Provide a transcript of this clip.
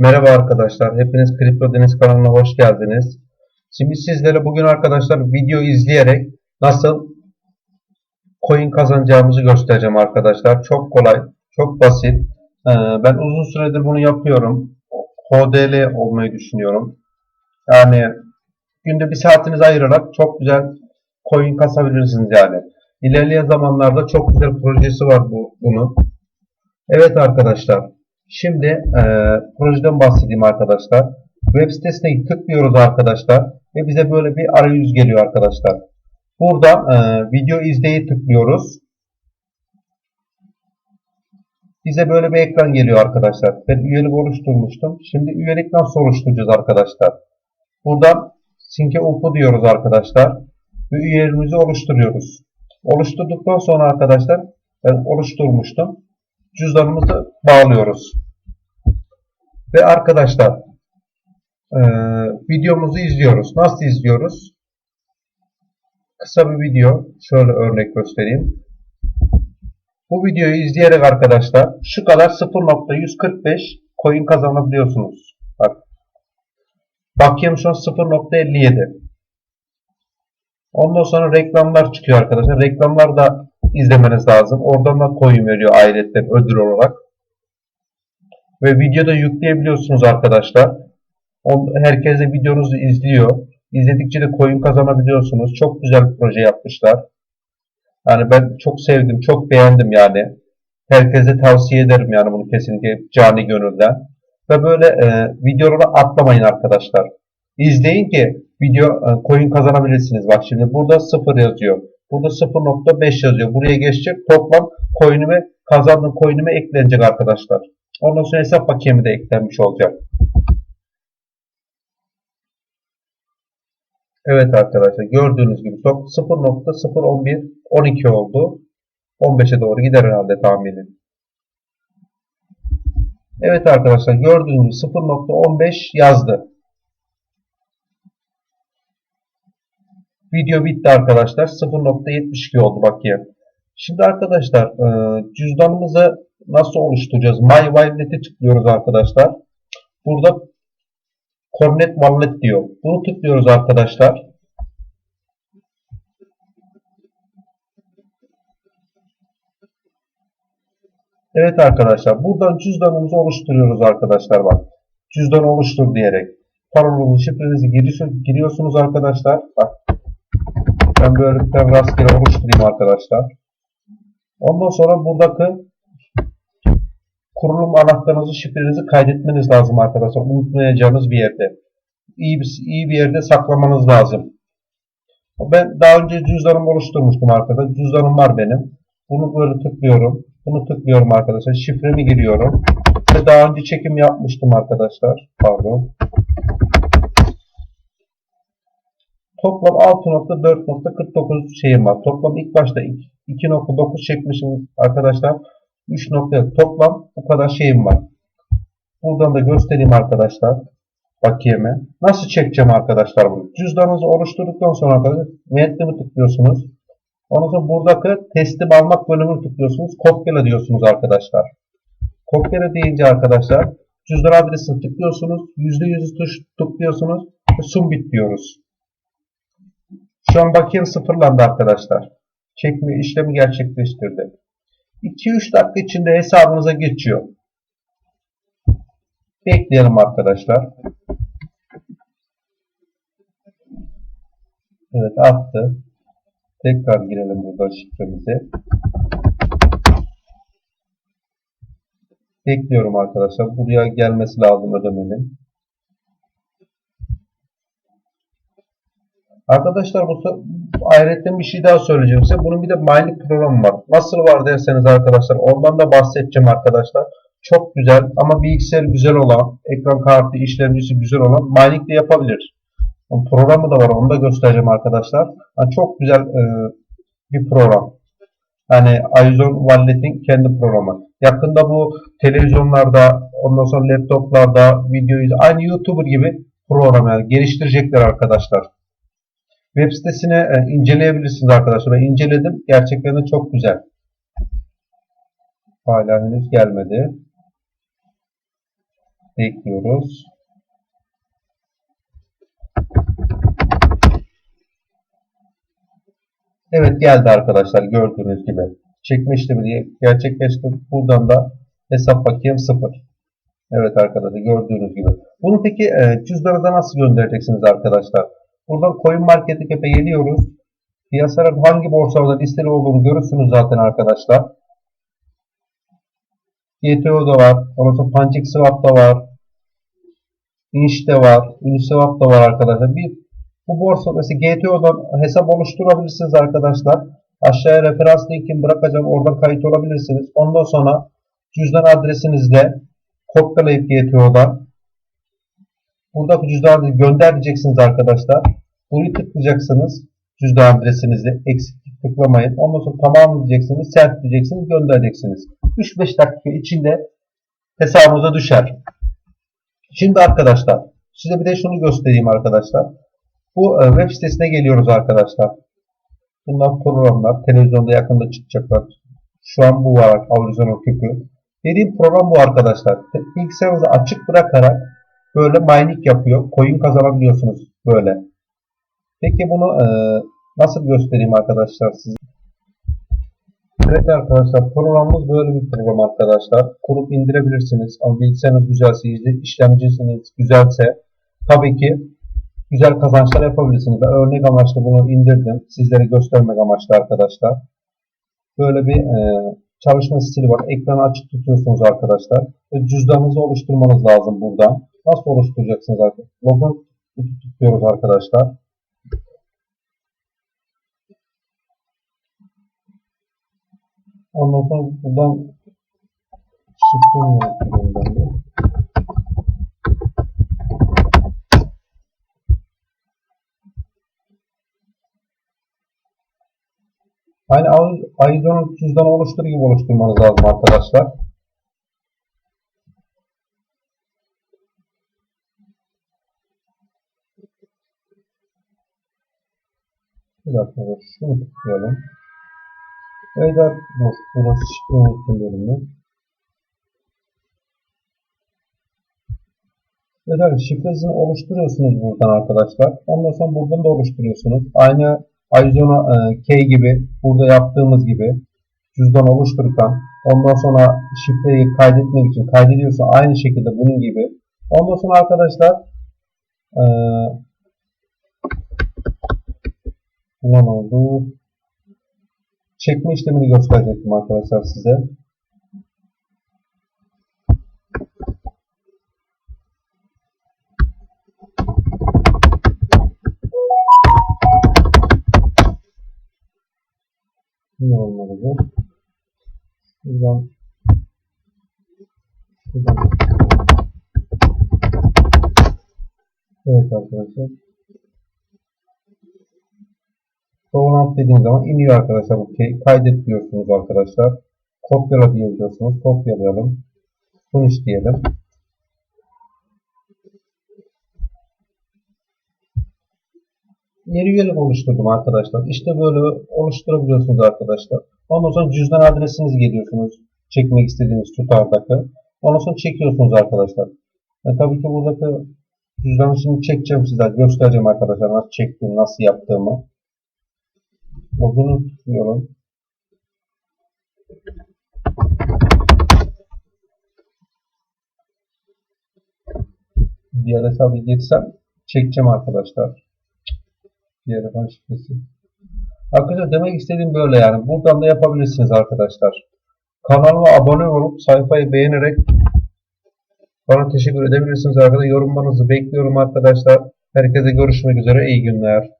Merhaba arkadaşlar. Hepiniz Kripto Deniz kanalına hoş geldiniz. Şimdi sizlere bugün arkadaşlar video izleyerek nasıl coin kazanacağımızı göstereceğim arkadaşlar. Çok kolay, çok basit. Ee, Ben uzun süredir bunu yapıyorum. HDL olmayı düşünüyorum. Yani günde bir saatinizi ayırarak çok güzel coin kasabilirsiniz yani. İlerleyen zamanlarda çok güzel projesi var bu bunun. Evet arkadaşlar. Şimdi e, projeden bahsedeyim arkadaşlar. Web sitesine tıklıyoruz arkadaşlar. Ve bize böyle bir arayüz geliyor arkadaşlar. Burada e, video izleyi tıklıyoruz. Bize böyle bir ekran geliyor arkadaşlar. Ben üyelik oluşturmuştum. Şimdi üyelik nasıl oluşturacağız arkadaşlar? Buradan Sync Up'u diyoruz arkadaşlar. Ve üyeliğimizi oluşturuyoruz. Oluşturduktan sonra arkadaşlar ben oluşturmuştum. Cüzdanımızı bağlıyoruz. Ve arkadaşlar e, videomuzu izliyoruz. Nasıl izliyoruz? Kısa bir video. Şöyle örnek göstereyim. Bu videoyu izleyerek arkadaşlar şu kadar 0.145 coin kazanabiliyorsunuz. Bak. Bakayım şu an 0.57. Ondan sonra reklamlar çıkıyor arkadaşlar. Reklamlar da izlemeniz lazım. Oradan da coin veriyor ayrıca ödül olarak. Ve videoda yükleyebiliyorsunuz arkadaşlar. Herkes de videonuzu izliyor. İzledikçe de coin kazanabiliyorsunuz. Çok güzel bir proje yapmışlar. Yani ben çok sevdim, çok beğendim yani. Herkese tavsiye ederim yani bunu kesinlikle cani gönülden. Ve böyle e, videoları atlamayın arkadaşlar. İzleyin ki video e, coin kazanabilirsiniz. Bak şimdi burada 0 yazıyor. Burada 0.5 yazıyor. Buraya geçecek. Toplam coin'ime kazandığım coin'ime eklenecek arkadaşlar. Ondan sonra hesap bakiyemi de eklenmiş olacak. Evet arkadaşlar gördüğünüz gibi çok 0.011 12 oldu. 15'e doğru gider herhalde tahminim. Evet arkadaşlar gördüğünüz gibi 0.15 yazdı. Video bitti arkadaşlar. 0.72 oldu bakayım. Şimdi arkadaşlar e, cüzdanımızı nasıl oluşturacağız? My Wallet'e tıklıyoruz arkadaşlar. Burada Connect Wallet diyor. Bunu tıklıyoruz arkadaşlar. Evet arkadaşlar. Buradan cüzdanımızı oluşturuyoruz arkadaşlar bak. Cüzdan oluştur diyerek. Parolanızı, şifrenizi giriyorsunuz arkadaşlar. Bak. Ben bir tane rastgele oluşturayım arkadaşlar. Ondan sonra buradaki kurulum anahtarınızı, şifrenizi kaydetmeniz lazım arkadaşlar. Unutmayacağınız bir yerde. İyi bir, iyi bir yerde saklamanız lazım. Ben daha önce cüzdanımı oluşturmuştum arkadaşlar. Cüzdanım var benim. Bunu böyle tıklıyorum. Bunu tıklıyorum arkadaşlar. Şifremi giriyorum. Ve daha önce çekim yapmıştım arkadaşlar. Pardon. Toplam 6.4.49 şeyim var. Toplam ilk başta 2.9 çekmişim arkadaşlar. 3 nokta toplam bu kadar şeyim var. Buradan da göstereyim arkadaşlar. Bakiyeme. Nasıl çekeceğim arkadaşlar bunu? Cüzdanınızı oluşturduktan sonra arkadaşlar metnimi tıklıyorsunuz. Ondan sonra buradaki teslim almak bölümünü tıklıyorsunuz. Kopyala diyorsunuz arkadaşlar. Kopyala deyince arkadaşlar cüzdan adresini tıklıyorsunuz. %100 tuş tıklıyorsunuz. Ve sumbit diyoruz. An bakiyem sıfırlandı arkadaşlar. Çekme işlemi gerçekleştirdi. 2-3 dakika içinde hesabınıza geçiyor. Bekleyelim arkadaşlar. Evet attı. Tekrar girelim burada şifremize. Bekliyorum arkadaşlar. Buraya gelmesi lazım ödemenin. Arkadaşlar bu ayrıca bir şey daha söyleyeceğim size. Bunun bir de mining programı var. Nasıl var derseniz arkadaşlar ondan da bahsedeceğim arkadaşlar. Çok güzel ama bilgisayar güzel olan, ekran kartı işlemcisi güzel olan mining de yapabilir. Programı da var onu da göstereceğim arkadaşlar. Yani çok güzel e, bir program. Yani Aizon Wallet'in kendi programı. Yakında bu televizyonlarda, ondan sonra laptoplarda, video aynı YouTuber gibi program yani geliştirecekler arkadaşlar. Web sitesini e, inceleyebilirsiniz arkadaşlar. Ben inceledim. Gerçekten de çok güzel. Hala henüz gelmedi. Bekliyoruz. Evet geldi arkadaşlar gördüğünüz gibi. Çekme işlemi diye gerçekleşti. Buradan da hesap bakayım 0. Evet arkadaşlar gördüğünüz gibi. Bunu peki e, cüzdanınıza nasıl göndereceksiniz arkadaşlar? Buradan Coin Market Cap'e geliyoruz. Piyasaların hangi borsalarda listeli olduğunu görürsünüz zaten arkadaşlar. GTO'da var. Ondan sonra PancakeSwap'ta var. Inch'te var. Uniswap'ta var arkadaşlar. Bir bu borsa mesela GTO'dan hesap oluşturabilirsiniz arkadaşlar. Aşağıya referans linkini bırakacağım. Oradan kayıt olabilirsiniz. Ondan sonra cüzdan adresinizle kopyalayıp GTO'dan buradaki cüzdan adresi gönder diyeceksiniz arkadaşlar. Burayı tıklayacaksınız. Cüzdan adresinizi eksiklik tıklamayın. Ondan sonra tamam diyeceksiniz. Sent diyeceksiniz. Göndereceksiniz. 3-5 dakika içinde hesabınıza düşer. Şimdi arkadaşlar size bir de şunu göstereyim arkadaşlar. Bu e, web sitesine geliyoruz arkadaşlar. Bunlar programlar. Televizyonda yakında çıkacaklar. Şu an bu var. Horizontal küpü. Dediğim program bu arkadaşlar. Bilgisayarınızı açık bırakarak böyle mining yapıyor. Coin kazanabiliyorsunuz böyle. Peki bunu e, nasıl göstereyim arkadaşlar size? Evet arkadaşlar programımız böyle bir program arkadaşlar. Kurup indirebilirsiniz. Ama bilgisayarınız güzelse, işlemcisiniz güzelse tabii ki güzel kazançlar yapabilirsiniz. Ben örnek amaçlı bunu indirdim. Sizlere göstermek amaçlı arkadaşlar. Böyle bir e, çalışma stili var. Ekranı açık tutuyorsunuz arkadaşlar. Ve cüzdanınızı oluşturmanız lazım buradan. Nasıl oluşturacaksınız arkadaşlar? Logon tutuyoruz arkadaşlar. Ondan sonra buradan şifremi yapıyorum ben de. Aynı Aizon'un cüzdanı oluşturduğu gibi oluşturmanız lazım arkadaşlar. Bir dakika şunu tıklayalım. Evet arkadaşlar burası şifre unuttum bölümü. Evet arkadaşlar şifresini oluşturuyorsunuz buradan arkadaşlar. Ondan sonra buradan da oluşturuyorsunuz. Aynı Arizona e, K gibi burada yaptığımız gibi cüzdan oluştururken ondan sonra şifreyi kaydetmek için kaydediyorsa aynı şekilde bunun gibi. Ondan sonra arkadaşlar e, ne oldu? Çekme işlemini gösterecektim arkadaşlar size. Ne olmalı bu? Şuradan Şuradan Evet arkadaşlar. Download dediğim zaman iniyor arkadaşlar bu. Kaydet diyorsunuz arkadaşlar. Kopyala diyorsunuz. Kopyalayalım. Finish diyelim. Yeni üyelik oluşturdum arkadaşlar. İşte böyle oluşturabiliyorsunuz arkadaşlar. Ondan sonra cüzdan adresiniz geliyorsunuz. Çekmek istediğiniz tutardaki. Ondan sonra çekiyorsunuz arkadaşlar. E, tabii ki buradaki cüzdanı şimdi çekeceğim size. Göstereceğim arkadaşlar nasıl çektiğimi, nasıl yaptığımı. Loginu tutuyorum. Diğer hesabı geçsem çekeceğim arkadaşlar. Diğer hesabın şifresi. Arkadaşlar demek istediğim böyle yani. Buradan da yapabilirsiniz arkadaşlar. Kanalıma abone olup sayfayı beğenerek bana teşekkür edebilirsiniz arkadaşlar. Yorumlarınızı bekliyorum arkadaşlar. Herkese görüşmek üzere. İyi günler.